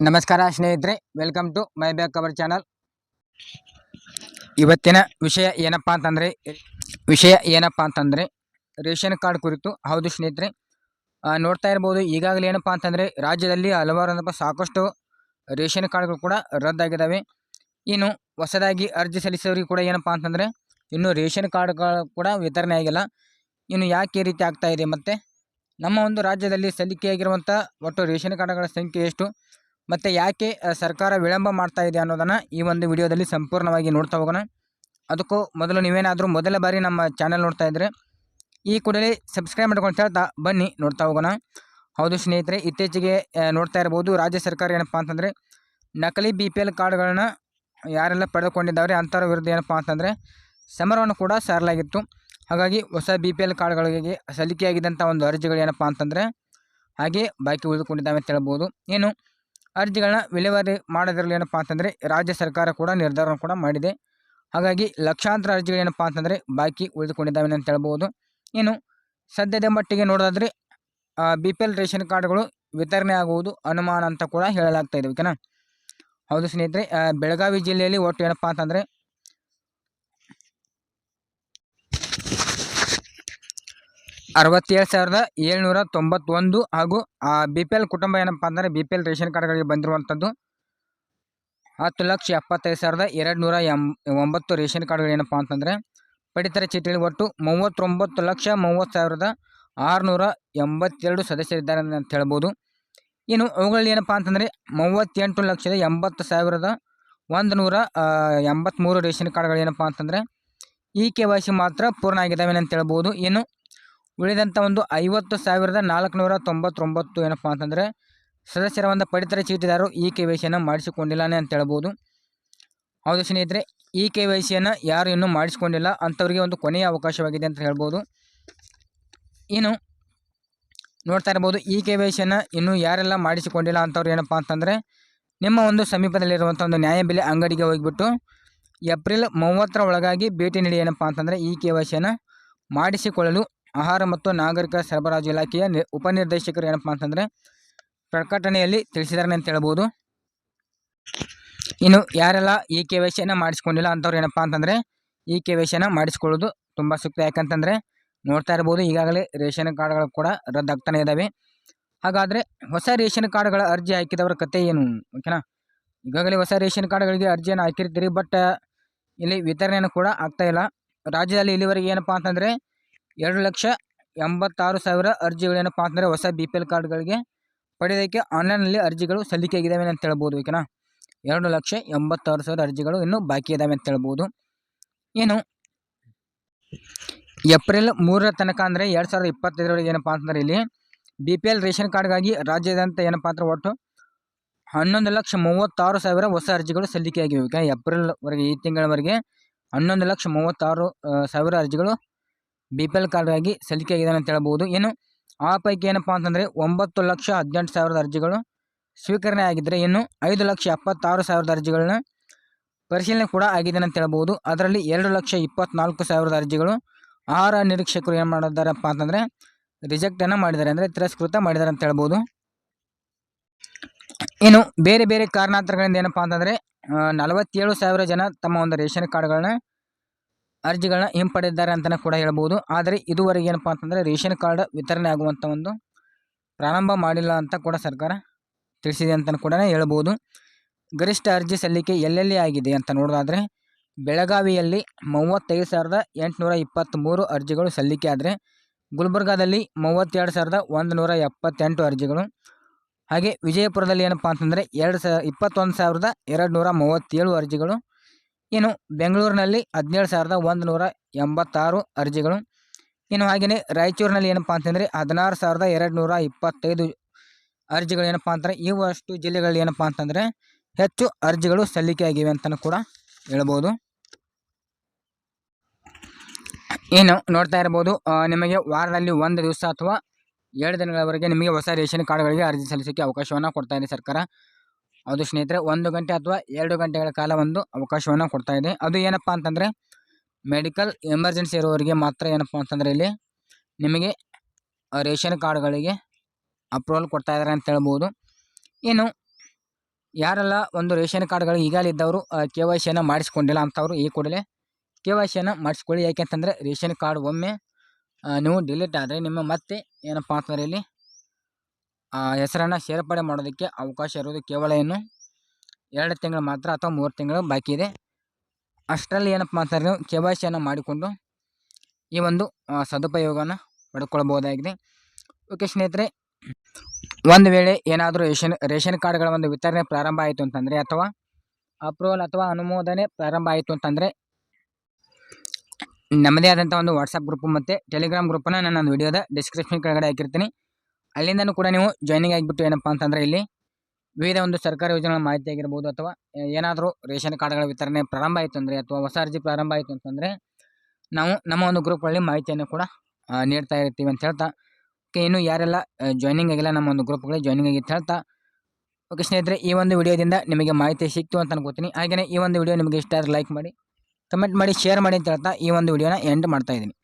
ನಮಸ್ಕಾರ ಸ್ನೇಹಿತರೆ welcome to my back cover channel ಇವತ್ತಿನ ವಿಷಯ ಏನಪ್ಪ ಅಂತಂದರೆ, ವಿಷಯ ಏನಪ್ಪ ಅಂತಂದರೆ, ರೇಷನ್ ಕಾರ್ಡ್ ಕುರಿತು. ಹೌದು ಸ್ನೇಹಿತರೆ ನೋಡ್ತಾ ಇರ್ಬೋದು. ಈಗಾಗಲೇ ಏನಪ್ಪ ಅಂತಂದರೆ, ರಾಜ್ಯದಲ್ಲಿ ಹಲವಾರು ಏನಪ್ಪ, ಸಾಕಷ್ಟು ರೇಷನ್ ಕಾರ್ಡ್ಗಳು ಕೂಡ ರದ್ದಾಗಿದ್ದಾವೆ ಇನ್ನು ಹೊಸದಾಗಿ ಅರ್ಜಿ ಸಲ್ಲಿಸೋರಿಗೆ ಕೂಡ ಏನಪ್ಪ ಅಂತಂದರೆ, ಇನ್ನೂ ರೇಷನ್ ಕಾರ್ಡ್ಗಳು ಕೂಡ ವಿತರಣೆ ಆಗಿಲ್ಲ. ಇನ್ನು ಯಾಕೆ ರೀತಿ ಆಗ್ತಾಯಿದೆ ಮತ್ತು? ನಮ್ಮ ಒಂದು ರಾಜ್ಯದಲ್ಲಿ ಸಲ್ಲಿಕೆಯಾಗಿರುವಂಥ ಒಟ್ಟು ರೇಷನ್ ಕಾರ್ಡ್ಗಳ ಸಂಖ್ಯೆ ಎಷ್ಟು? ಮತ್ತು ಯಾಕೆ ಸರ್ಕಾರ ವಿಳಂಬ ಮಾಡ್ತಾ ಇದೆ ಅನ್ನೋದನ್ನು ಈ ಒಂದು ವಿಡಿಯೋದಲ್ಲಿ ಸಂಪೂರ್ಣವಾಗಿ ನೋಡ್ತಾ ಹೋಗೋಣ. ಅದಕ್ಕೂ ಮೊದಲು ನೀವೇನಾದರೂ ಮೊದಲ ಬಾರಿ ನಮ್ಮ ಚಾನಲ್ ನೋಡ್ತಾ ಇದ್ದರೆ ಈ ಕೂಡಲೇ ಸಬ್ಸ್ಕ್ರೈಬ್ ಮಾಡ್ಕೊಂಡು ಹೇಳ್ತಾ ಬನ್ನಿ, ನೋಡ್ತಾ ಹೋಗೋಣ. ಹೌದು ಸ್ನೇಹಿತರೆ, ಇತ್ತೀಚೆಗೆ ನೋಡ್ತಾ ಇರ್ಬೋದು ರಾಜ್ಯ ಸರ್ಕಾರ ಏನಪ್ಪ ಅಂತಂದರೆ, ನಕಲಿ ಬಿ ಪಿ ಎಲ್ ಕಾರ್ಡ್ಗಳನ್ನ ಯಾರೆಲ್ಲ ಪಡೆದುಕೊಂಡಿದ್ದಾರೆ ಅಂಥವ್ರ ವಿರುದ್ಧ ಏನಪ್ಪ ಅಂತಂದರೆ, ಸಮರವನ್ನು ಕೂಡ ಸಾರಲಾಗಿತ್ತು. ಹಾಗಾಗಿ ಹೊಸ ಬಿ ಪಿ ಎಲ್ ಕಾರ್ಡ್ಗಳಿಗೆ ಸಲ್ಲಿಕೆಯಾಗಿದ್ದಂಥ ಒಂದು ಅರ್ಜಿಗಳು ಏನಪ್ಪ ಅಂತಂದರೆ, ಹಾಗೆ ಬಾಕಿ ಉಳಿದುಕೊಂಡಿದ್ದಾವೆ ಅಂತ ಹೇಳ್ಬೋದು. ಏನು ಅರ್ಜಿಗಳನ್ನ ವಿಲೇವಾರಿ ಮಾಡೋದ್ರಲ್ಲಿ ಏನಪ್ಪ ಅಂತಂದರೆ ರಾಜ್ಯ ಸರ್ಕಾರ ಕೂಡ ನಿರ್ಧಾರ ಕೂಡ ಮಾಡಿದೆ. ಹಾಗಾಗಿ ಲಕ್ಷಾಂತರ ಅರ್ಜಿಗಳು ಏನಪ್ಪ ಅಂತಂದರೆ ಬಾಕಿ ಉಳಿದುಕೊಂಡಿದ್ದಾವೆ ಅಂತ ಹೇಳ್ಬೋದು. ಇನ್ನು ಸದ್ಯದ ಮಟ್ಟಿಗೆ ನೋಡೋದಾದರೆ ಬಿ ಪಿ ಎಲ್ ರೇಷನ್ ಕಾರ್ಡ್ಗಳು ವಿತರಣೆ ಆಗುವುದು ಅನುಮಾನ ಅಂತ ಕೂಡ ಹೇಳಲಾಗ್ತಾ ಇದೆ, ಓಕೆನಾ? ಹೌದು ಸ್ನೇಹಿತರೆ ಬೆಳಗಾವಿ ಜಿಲ್ಲೆಯಲ್ಲಿ ಒಟ್ಟು ಏನಪ್ಪ ಅಂತಂದರೆ ಅರವತ್ತೇಳು ಸಾವಿರದ ಏಳ್ನೂರ ತೊಂಬತ್ತೊಂದು ಹಾಗೂ ಬಿ ಪಿ ಎಲ್ ಕುಟುಂಬ ಏನಪ್ಪ ಅಂದರೆ ಬಿ ಪಿ ಎಲ್ ರೇಷನ್ ಕಾರ್ಡ್ಗಳಿಗೆ ಬಂದಿರುವಂಥದ್ದು ಹತ್ತು ಲಕ್ಷ ಎಪ್ಪತ್ತೈದು ಸಾವಿರದ ಎರಡು ನೂರ ಎಂ, ಒಂಬತ್ತು ರೇಷನ್ ಕಾರ್ಡ್ಗಳು ಏನಪ್ಪ ಅಂತಂದರೆ ಪಡಿತರ ಚೀಟಿಯಲ್ಲಿ ಒಟ್ಟು ಮೂವತ್ತೊಂಬತ್ತು ಲಕ್ಷ ಮೂವತ್ತು ಸಾವಿರದ ಆರುನೂರ ಎಂಬತ್ತೆರಡು ಸದಸ್ಯರಿದ್ದಾರೆ ಅಂತ ಹೇಳ್ಬೋದು. ಇನ್ನು ಅವುಗಳಲ್ಲಿ ಏನಪ್ಪ ಅಂತಂದರೆ ಮೂವತ್ತೆಂಟು ಲಕ್ಷದ ಎಂಬತ್ತು ಸಾವಿರದ ಒಂದು ನೂರ ಎಂಬತ್ತ್ಮೂರು ರೇಷನ್ ಕಾರ್ಡ್ಗಳು ಏನಪ್ಪ ಅಂತಂದರೆ ಈ ಕೆ ವೈ ಸಿ ಮಾತ್ರ ಪೂರ್ಣ ಆಗಿದ್ದಾವೆ ಅಂತ ಹೇಳ್ಬೋದು. ಇನ್ನು ಉಳಿದಂಥ ಒಂದು ಐವತ್ತು ಸಾವಿರದ ನಾಲ್ಕುನೂರ ತೊಂಬತ್ತೊಂಬತ್ತು ಏನಪ್ಪ ಅಂತಂದರೆ ಸದಸ್ಯರ ಒಂದು ಪಡಿತರ ಚೀಟಿದಾರರು ಇ ಕೆ ವೈ ಸಿಯನ್ನು ಮಾಡಿಸಿಕೊಂಡಿಲ್ಲಾನೆ ಅಂತ ಹೇಳ್ಬೋದು. ಹೌದು ಸ್ನೇಹಿತರೆ ಇ ಕೆ ವೈ ಸಿಯನ್ನು ಯಾರು ಇನ್ನೂ ಮಾಡಿಸಿಕೊಂಡಿಲ್ಲ ಅಂಥವ್ರಿಗೆ ಒಂದು ಕೊನೆಯ ಅವಕಾಶವಾಗಿದೆ ಅಂತ ಹೇಳ್ಬೋದು. ಇನ್ನು ನೋಡ್ತಾ ಇರ್ಬೋದು ಇ ಕೆ ವೈ ಸಿಯನ್ನು ಇನ್ನೂ ಯಾರೆಲ್ಲ ಮಾಡಿಸಿಕೊಂಡಿಲ್ಲ ಅಂಥವ್ರು ಏನಪ್ಪ ಅಂತಂದರೆ ನಿಮ್ಮ ಒಂದು ಸಮೀಪದಲ್ಲಿರುವಂಥ ಒಂದು ನ್ಯಾಯಬೆಲೆ ಅಂಗಡಿಗೆ ಹೋಗಿಬಿಟ್ಟು ಏಪ್ರಿಲ್ ಮೂವತ್ತರ ಒಳಗಾಗಿ ಭೇಟಿ ನೀಡಿ ಏನಪ್ಪ ಅಂತಂದರೆ ಇ ಕೆ ವೈ ಸಿಯನ್ನು ಮಾಡಿಸಿಕೊಳ್ಳಲು ಆಹಾರ ಮತ್ತು ನಾಗರಿಕ ಸರಬರಾಜು ಇಲಾಖೆಯ ಉಪನಿರ್ದೇಶಕರು ಏನಪ್ಪ ಅಂತಂದರೆ ಪ್ರಕಟಣೆಯಲ್ಲಿ ತಿಳಿಸಿದ್ದಾರೆ ಅಂತ ಹೇಳ್ಬೋದು. ಇನ್ನು ಯಾರೆಲ್ಲ ಇ ಕೆ ವೈ ಸಿಯನ್ನು ಮಾಡಿಸ್ಕೊಂಡಿಲ್ಲ ಅಂಥವ್ರು ಏನಪ್ಪ ಅಂತಂದರೆ ಈ ಕೆ ವೈ ಮಾಡಿಸ್ಕೊಳ್ಳೋದು ತುಂಬ ಸೂಕ್ತ. ಯಾಕಂತಂದರೆ ನೋಡ್ತಾ ಇರ್ಬೋದು ಈಗಾಗಲೇ ರೇಷನ್ ಕಾರ್ಡ್ಗಳು ಕೂಡ ರದ್ದಾಗ್ತಾನೆ ಇದ್ದಾವೆ ಹಾಗಾದರೆ ಹೊಸ ರೇಷನ್ ಕಾರ್ಡ್ಗಳ ಅರ್ಜಿ ಹಾಕಿದವರ ಕತೆ ಏನು? ಓಕೆನಾ? ಈಗಾಗಲೇ ಹೊಸ ರೇಷನ್ ಕಾರ್ಡ್ಗಳಿಗೆ ಅರ್ಜಿಯನ್ನು ಹಾಕಿರ್ತೀರಿ, ಬಟ್ ಇಲ್ಲಿ ವಿತರಣೆಯನ್ನು ಕೂಡ ಆಗ್ತಾಯಿಲ್ಲ ರಾಜ್ಯದಲ್ಲಿ ಇಲ್ಲಿವರೆಗೆ ಏನಪ್ಪ ಅಂತಂದರೆ ಎರಡು ಲಕ್ಷ ಎಂಬತ್ತಾರು ಸಾವಿರ ಅರ್ಜಿಗಳು ಏನಪ್ಪ ಅಂತಂದರೆ ಹೊಸ ಬಿ ಪಿ ಎಲ್ ಕಾರ್ಡ್ಗಳಿಗೆ ಪಡೆಯೋದಕ್ಕೆ ಆನ್ಲೈನಲ್ಲಿ ಅರ್ಜಿಗಳು ಸಲ್ಲಿಕೆಯಾಗಿದ್ದಾವೆ ಅಂತ ಹೇಳ್ಬೋದು, ಓಕೆನಾ? ಎರಡು ಲಕ್ಷ ಎಂಬತ್ತಾರು ಸಾವಿರ ಅರ್ಜಿಗಳು ಇನ್ನೂ ಬಾಕಿ ಇದ್ದಾವೆ ಅಂತ ಹೇಳ್ಬೋದು. ಏನು? ಏಪ್ರಿಲ್ ಮೂರರ ತನಕ ಅಂದರೆ ಎರಡು ಸಾವಿರದ ಇಪ್ಪತ್ತೈದರವರೆಗೆ ಏನಪ್ಪ ಅಂತಂದರೆ ಇಲ್ಲಿ ಬಿ ಪಿ ಎಲ್ ರೇಷನ್ ಕಾರ್ಡ್ಗಾಗಿ ರಾಜ್ಯದಂತ ಏನಪ್ಪ ಅಂದ್ರೆ ಒಟ್ಟು ಹನ್ನೊಂದು ಲಕ್ಷ ಮೂವತ್ತಾರು ಸಾವಿರ ಹೊಸ ಅರ್ಜಿಗಳು ಸಲ್ಲಿಕೆಯಾಗಿವೆ ಏಪ್ರಿಲ್ವರೆಗೆ ಈ ತಿಂಗಳವರೆಗೆ ಹನ್ನೊಂದು ಲಕ್ಷ ಮೂವತ್ತಾರು ಸಾವಿರ ಅರ್ಜಿಗಳು ಬಿ ಪಿ ಎಲ್ ಕಾರ್ಡ್ಗಾಗಿ ಸಲ್ಲಿಕೆಯಾಗಿದೆ ಅಂತ ಹೇಳ್ಬೋದು. ಏನು ಆ ಪೈಕಿ ಏನಪ್ಪ ಅಂತಂದರೆ ಒಂಬತ್ತು ಲಕ್ಷ ಹದಿನೆಂಟು ಸಾವಿರದ ಅರ್ಜಿಗಳು ಸ್ವೀಕರಣೆ ಆಗಿದ್ದರೆ ಇನ್ನು ಐದು ಲಕ್ಷ ಎಪ್ಪತ್ತಾರು ಸಾವಿರದ ಅರ್ಜಿಗಳನ್ನ ಪರಿಶೀಲನೆ ಕೂಡ ಆಗಿದೆ ಅಂತ ಹೇಳ್ಬೋದು. ಅದರಲ್ಲಿ ಎರಡು ಲಕ್ಷ ಇಪ್ಪತ್ನಾಲ್ಕು ಸಾವಿರದ ಅರ್ಜಿಗಳು ಆಹಾರ ನಿರೀಕ್ಷಕರು ಏನು ಮಾಡಿದ್ದಾರಪ್ಪ ಅಂತಂದರೆ ರಿಜೆಕ್ಟನ್ನು ಮಾಡಿದ್ದಾರೆ, ಅಂದರೆ ತಿರಸ್ಕೃತ ಮಾಡಿದ್ದಾರೆ ಅಂತ ಹೇಳ್ಬೋದು. ಇನ್ನು ಬೇರೆ ಬೇರೆ ಕಾರಣಾಂತರಗಳಿಂದ ಏನಪ್ಪ ಅಂತಂದರೆ ನಲವತ್ತೇಳು ಸಾವಿರ ಜನ ತಮ್ಮ ಒಂದು ರೇಷನ್ ಕಾರ್ಡ್ಗಳನ್ನ ಅರ್ಜಿಗಳನ್ನ ಹಿಂಪಡೆದಿದ್ದಾರೆ ಅಂತಲೇ ಕೂಡ ಹೇಳ್ಬೋದು. ಆದರೆ ಇದುವರೆಗೆ ಏನಪ್ಪ ಅಂತಂದರೆ ರೇಷನ್ ಕಾರ್ಡ್ ವಿತರಣೆ ಆಗುವಂಥ ಒಂದು ಪ್ರಾರಂಭ ಮಾಡಿಲ್ಲ ಅಂತ ಕೂಡ ಸರ್ಕಾರ ತಿಳಿಸಿದೆ ಅಂತಲೂ ಕೂಡ ಹೇಳ್ಬೋದು. ಗರಿಷ್ಠ ಅರ್ಜಿ ಸಲ್ಲಿಕೆ ಎಲ್ಲೆಲ್ಲಿ ಆಗಿದೆ ಅಂತ ನೋಡೋದಾದರೆ ಬೆಳಗಾವಿಯಲ್ಲಿ ಮೂವತ್ತೈದು ಸಾವಿರದ ಎಂಟುನೂರ ಇಪ್ಪತ್ತ್ಮೂರು ಅರ್ಜಿಗಳು ಸಲ್ಲಿಕೆ ಆದರೆ ಗುಲ್ಬರ್ಗಾದಲ್ಲಿ ಮೂವತ್ತೆರಡು ಸಾವಿರದ ಒಂದು ನೂರ ಎಪ್ಪತ್ತೆಂಟು ಅರ್ಜಿಗಳು. ಹಾಗೆ ವಿಜಯಪುರದಲ್ಲಿ ಏನಪ್ಪ ಅಂತಂದರೆ ಎರಡು ಸಾವಿರ ಇಪ್ಪತ್ತೊಂದು ಸಾವಿರದ ಎರಡು ನೂರ ಮೂವತ್ತೇಳು ಅರ್ಜಿಗಳು. ಇನ್ನು ಬೆಂಗಳೂರಿನಲ್ಲಿ ಹದಿನೇಳು ಸಾವಿರದ ಒಂದು ನೂರ ಎಂಬತ್ತಾರು ಅರ್ಜಿಗಳು. ಇನ್ನು ಹಾಗೆಯೇ ರಾಯಚೂರಿನಲ್ಲಿ ಏನಪ್ಪ ಅಂತಂದರೆ ಹದಿನಾರು ಸಾವಿರದ ಎರಡು ನೂರ ಇಪ್ಪತ್ತೈದು ಅರ್ಜಿಗಳು ಏನಪ್ಪ ಅಂತಂದರೆ ಇವಷ್ಟು ಜಿಲ್ಲೆಗಳಲ್ಲಿ ಏನಪ್ಪ ಅಂತಂದರೆ ಹೆಚ್ಚು ಅರ್ಜಿಗಳು ಸಲ್ಲಿಕೆಯಾಗಿವೆ ಅಂತಲೂ ಕೂಡ ಹೇಳ್ಬೋದು. ಇನ್ನು ನೋಡ್ತಾ ಇರ್ಬೋದು ನಿಮಗೆ ವಾರದಲ್ಲಿ ಒಂದು ದಿವಸ ಅಥವಾ ಎರಡು ದಿನಗಳವರೆಗೆ ನಿಮಗೆ ಹೊಸ ರೇಷನ್ ಕಾರ್ಡ್ಗಳಿಗೆ ಅರ್ಜಿ ಸಲ್ಲಿಸೋಕ್ಕೆ ಅವಕಾಶವನ್ನು ಕೊಡ್ತಾ ಇದೆ ಸರ್ಕಾರ. ಅದು ಸ್ನೇಹಿತರೆ, ಒಂದು ಗಂಟೆ ಅಥವಾ ಎರಡು ಗಂಟೆಗಳ ಕಾಲ ಒಂದು ಅವಕಾಶವನ್ನು ಕೊಡ್ತಾ ಇದೆ. ಅದು ಏನಪ್ಪ ಅಂತಂದರೆ ಮೆಡಿಕಲ್ ಎಮರ್ಜೆನ್ಸಿ ಇರುವವರಿಗೆ ಮಾತ್ರ ಏನಪ್ಪ ಅಂತಂದರೆ ಇಲ್ಲಿ ನಿಮಗೆ ರೇಷನ್ ಕಾರ್ಡ್ಗಳಿಗೆ ಅಪ್ರೂವಲ್ ಕೊಡ್ತಾ ಇದ್ದಾರೆ ಅಂತ ಹೇಳ್ಬೋದು. ಏನು ಯಾರೆಲ್ಲ ಒಂದು ರೇಷನ್ ಕಾರ್ಡ್ಗಳು ಈಗಾಗಲೇ ಇದ್ದವರು ಕೆ ವೈ ಸಿಯನ್ನು ಮಾಡಿಸ್ಕೊಂಡಿಲ್ಲ ಅಂಥವ್ರು ಈ ಕೂಡಲೇ ಕೆ ವೈ ಸಿಯನ್ನು ಮಾಡಿಸ್ಕೊಳ್ಳಿ. ಯಾಕೆಂತಂದರೆ ರೇಷನ್ ಕಾರ್ಡ್ ಒಮ್ಮೆ ನೀವು ಡಿಲೀಟ್ ಆದರೆ ನಿಮ್ಮ ಮತ್ತೆ ಏನಪ್ಪ ಅಂತಂದರೆ ಇಲ್ಲಿ ಹೆಸರನ್ನು ಸೇರ್ಪಡೆ ಮಾಡೋದಕ್ಕೆ ಅವಕಾಶ ಇರೋದು ಕೇವಲ ಏನು? ಎರಡು ತಿಂಗಳು ಮಾತ್ರ ಅಥವಾ ಮೂರು ತಿಂಗಳು ಬಾಕಿ ಇದೆ. ಅಷ್ಟರಲ್ಲಿ ಏನಪ್ಪ ಮಾಡ್ತಾರೆ ನೀವು? ಕೆ ಮಾಡಿಕೊಂಡು ಈ ಒಂದು ಸದುಪಯೋಗವನ್ನು ಪಡ್ಕೊಳ್ಬೋದಾಗಿದೆ ಓಕೆ ಸ್ನೇಹಿತರೆ, ಒಂದು ವೇಳೆ ಏನಾದರೂ ರೇಷನ್ ರೇಷನ್ ಕಾರ್ಡ್ಗಳ ಒಂದು ವಿತರಣೆ ಪ್ರಾರಂಭ ಆಯಿತು ಅಂತಂದರೆ ಅಥವಾ ಅಪ್ರೂವಲ್ ಅಥವಾ ಅನುಮೋದನೆ ಪ್ರಾರಂಭ ಆಯಿತು ಅಂತಂದರೆ ನಮ್ಮದೇ ಆದಂಥ ಒಂದು ವಾಟ್ಸಪ್ ಗ್ರೂಪ್ ಮತ್ತು ಟೆಲಿಗ್ರಾಮ್ ಗ್ರೂಪನ್ನು ನಾನು ವಿಡಿಯೋದ ಡಿಸ್ಕ್ರಿಪ್ಷನ್ ಕೆಳಗಡೆ ಹಾಕಿರ್ತೀನಿ. ಅಲ್ಲಿಂದನೂ ಕೂಡ ನೀವು ಜಾಯ್ನಿಂಗ್ ಆಗಿಬಿಟ್ಟು ಏನಪ್ಪ ಅಂತಂದರೆ ಇಲ್ಲಿ ವಿವಿಧ ಒಂದು ಸರ್ಕಾರಿ ಯೋಜನೆಗಳ ಮಾಹಿತಿ ಆಗಿರ್ಬೋದು ಅಥವಾ ಏನಾದರೂ ರೇಷನ್ ಕಾರ್ಡ್ಗಳ ವಿತರಣೆ ಪ್ರಾರಂಭ ಆಯಿತು ಅಂದರೆ ಅಥವಾ ಹೊಸ ಅರ್ಜಿ ಪ್ರಾರಂಭ ಆಯಿತು ಅಂತಂದರೆ ನಾವು ನಮ್ಮ ಒಂದು ಗ್ರೂಪ್ಗಳಲ್ಲಿ ಮಾಹಿತಿಯನ್ನು ಕೂಡ ನೀಡ್ತಾ ಇರ್ತೀವಿ ಅಂತ ಹೇಳ್ತಾ ಓಕೆ ಇನ್ನು ಯಾರೆಲ್ಲ ಜಾಯ್ನಿಂಗ್ ಆಗಿಲ್ಲ ನಮ್ಮ ಒಂದು ಗ್ರೂಪ್ಗಳಿಗೆ ಜಾಯ್ನಿಂಗ್ ಅಂತ ಹೇಳ್ತಾ ಓಕೆ ಸ್ನೇಹಿತರೆ, ಈ ಒಂದು ವಿಡಿಯೋದಿಂದ ನಿಮಗೆ ಮಾಹಿತಿ ಸಿಕ್ತು ಅಂತ ಅನ್ಕೋತೀನಿ. ಹಾಗೆಯೇ ಈ ಒಂದು ವಿಡಿಯೋ ನಿಮಗೆ ಇಷ್ಟ ಆದರೆ ಲೈಕ್ ಮಾಡಿ ಕಮೆಂಟ್ ಮಾಡಿ ಶೇರ್ ಮಾಡಿ ಅಂತ ಹೇಳ್ತಾ ಈ ಒಂದು ವಿಡಿಯೋನ ಎಂಡ್ ಮಾಡ್ತಾ ಇದ್ದೀನಿ.